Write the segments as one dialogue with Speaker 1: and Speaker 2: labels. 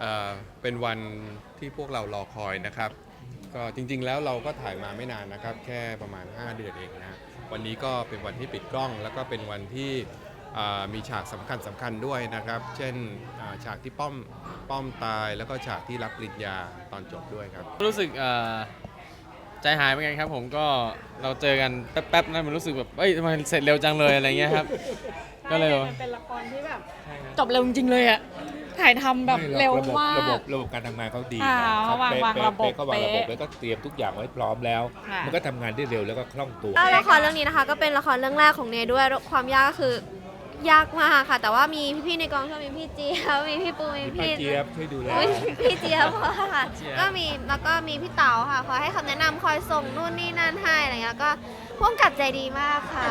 Speaker 1: ก็เอ่อเป็นวันที่พวกเรารอคอยนะครับ ก็จริงๆแล้วเราก็ถ่ายมาไม่นานนะครับ แค่ประมาณ 5 เดือนเองนะวันนี้ก็เป็นวันที่ปิดกล้อง แล้วก็เป็นวันที่อ่ามีฉากสำคัญสำคัญด้วยนะครับ เช่นอ่าฉากที่ป้อมป้อมตายแล้วก็ฉากที่รับปริญญาตอนจบด้วยครับ
Speaker 2: รู้สึกเอ่อใจหายเหมือนกันครับผมก็เราเจอกันแป๊บๆนั้นมันรู้สึกแบบเอ้ยทำไมเสร็จเร็วจังเลยอะไรเงี้ยครับ ก็เลย
Speaker 3: มันเป็นละครที่แบบจบเร็วจริงๆเลยอะ ถ่ายทำแบบ
Speaker 4: ไม่หอก
Speaker 3: เร็ว
Speaker 4: ระบบ
Speaker 3: มาก
Speaker 4: ระบบระบบการทำงานเขาดี
Speaker 3: อ่า
Speaker 4: นะ
Speaker 3: วาง
Speaker 4: เป๊ะ
Speaker 3: วาง
Speaker 4: เป๊ะ
Speaker 3: ระบบ
Speaker 4: เป๊ะเขาวางระบบ
Speaker 3: เป๊ะ
Speaker 4: แล้วก็เตรียมทุกอย่างไว้พร้อมแล้ว
Speaker 3: ค่ะ
Speaker 4: มันก็ทำงานได้เร็วแล้วก็คล่องตัว
Speaker 5: ก็ละครเรื่องนี้นะคะ ก็เป็นละครเรื่องแรกของเนยด้วยความยากก็คือ ยากมากค่ะ แต่ว่ามีพี่ๆในกองช่วยมีพี่เจี๊ยบมีพี่ปูมี
Speaker 4: มี
Speaker 5: พี่
Speaker 4: ป้าเจี๊ยบช่วยดูแล
Speaker 5: อุ๊ยพี่เจี๊ยบค่ะ
Speaker 2: เจี๊ยบ
Speaker 5: ก็มีแล้วก็มีพี่เต๋าค่ะคอยให้คำแนะนำคอยส่งนู่นนี่นั่นให้อะไรเงี้ยก็พ่วงกับใจดีมากค่ะ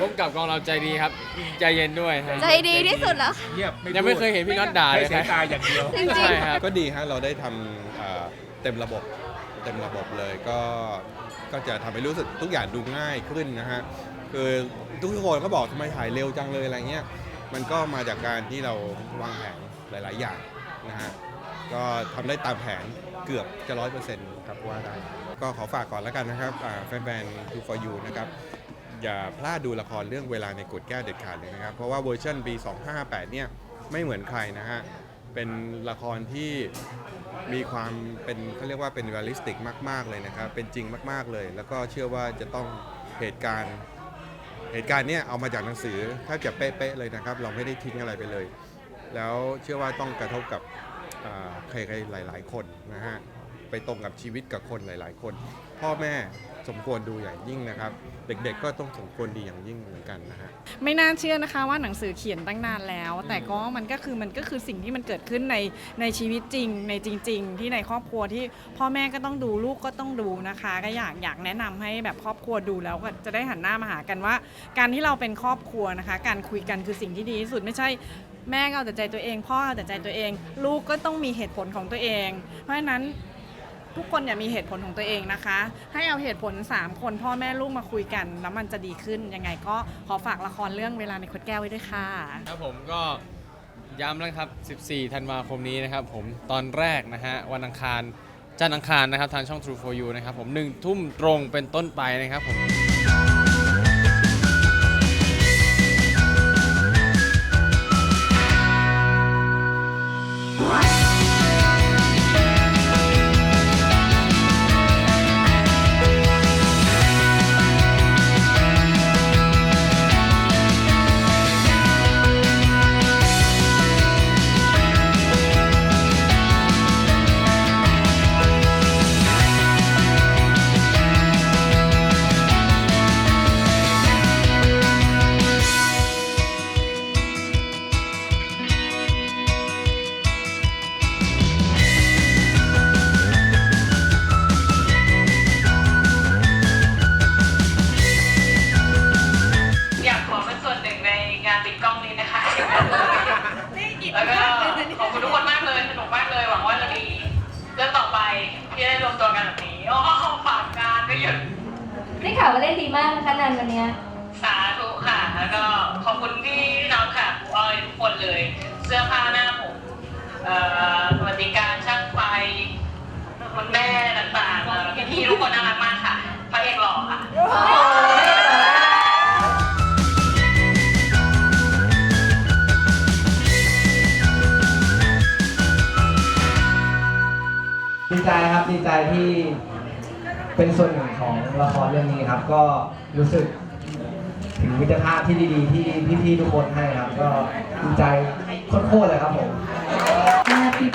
Speaker 2: ผมกับกองเราใจดีครับ ใจเย็นด้วยฮะ
Speaker 5: ใจดีที่สุดแล้วค่ะ
Speaker 4: เงียบ
Speaker 2: ยังไม่เคยเห็นพี่น็อตด่า
Speaker 4: ใช้
Speaker 2: เลย
Speaker 4: สาย
Speaker 2: นะ
Speaker 4: ตาอย่างเดียว
Speaker 5: จริง
Speaker 2: ใช่ครับ
Speaker 1: ก็ดีฮะ เราได้ทำเอ่อเต็มระบบเต็มระบบเลยก็ก็จะทำให้รู้สึกทุกอย่างดูง่ายขึ้นนะฮะ คือทุกคนก็บอกทำไมถ่ายเร็วจังเลยอะไรเงี้ย มันก็มาจากการที่เราวางแผนหลาย ๆ อย่างนะฮะ ก็ทำได้ตามแผนเกือบจะร้อยเปอร์เซ็นต์ครับว่าได้ ก็ขอฝากก่อนแล้วกันนะครับแฟนๆ To for you นะครับอย่าพลาดดูละครเรื่องเวลาในกฎแก้วเด็ดขาดเลยนะครับ เพราะว่าเวอร์ชันปี 2558 เนี่ยไม่เหมือนใครนะฮะ เป็นละครที่มีความเป็นเขาเรียกว่าเป็นเรียลลิสติกมาก ๆ เลยนะครับ เป็นจริงมาก ๆ เลย แล้วก็เชื่อว่าจะต้องเหตุการณ์ เหตุการณ์เนี้ยเอามาจากหนังสือถ้าจะเป๊ะๆเลยนะครับ เราไม่ได้ทิ้งอะไรไปเลย แล้วเชื่อว่าต้องกระทบกับอ่าใครๆหลาย ๆ คนนะฮะ ไปตรงกับชีวิตกับคนหลาย ๆ คน พ่อแม่สมควรดูอย่างยิ่งนะครับ เด็กๆ ก็ต้องสมควรดีอย่างยิ่งเหมือนกันนะฮะ
Speaker 3: ไม่น่าเชื่อนะคะว่าหนังสือเขียนตั้งนานแล้ว แต่ก็มันก็คือมันก็คือสิ่งที่มันเกิดขึ้นในในชีวิตจริง ในจริง ๆ ที่ในครอบครัวที่พ่อแม่ก็ต้องดูลูกก็ต้องดูนะคะ ก็อยากอยากแนะนำให้แบบครอบครัวดูแล้วก็จะได้หันหน้ามาหากันว่า การที่เราเป็นครอบครัวนะคะ การคุยกันคือสิ่งที่ดีที่สุดไม่ใช่ แม่ก็เอาแต่ใจตัวเอง พ่อเอาแต่ใจตัวเอง ลูกก็ต้องมีเหตุผลของตัวเอง เพราะฉะนั้น ทุกคนอย่ามีเหตุผลของตัวเองนะคะ ให้เอาเหตุผล 3 คนพ่อแม่ลูกมาคุยกัน แล้วมันจะดีขึ้นยังไงก็ขอฝากละครเรื่องเวลาในขวดแก้วไว้ด้วยค่ะ
Speaker 2: ครับผมก็ย้ำแล้วครับ 14 ธันวาคมนี้นะครับผมตอนแรกนะฮะวันอังคารจันทร์อังคารนะครับทางช่อง True for You นะครับผมหนึ่งทุ่มตรงเป็นต้นไปนะครับผม
Speaker 6: วนหนึ่งในงานปิดกล้องนี้นะคะ แล้วก็ขอบคุณทุกคนมากเลยสนุกมากเลย หวังว่าจะมีเรื่องต่อไปที่ได้รวมตัวกันแบบนี้โอ้ฝากงานไม่หยุด
Speaker 7: ได้ข่าวว่าเล่นดีมากนะคะนันวันเนี้ย
Speaker 6: สาธุค่ะ แล้วก็ขอบคุณพี่น้องค่ะออยทุกคนเลย เสื้อผ้าหน้าผมเอ่อ
Speaker 8: ใจครับดีใจที่เป็นส่วนหนึ่งของละครเรื่องนี้ครับ ก็รู้สึกถึงวิจารณ์ที่ดีๆ ที่พี่ๆทุกคนให้ครับ ก็ดีใจโคตรๆเลยครับผม Happy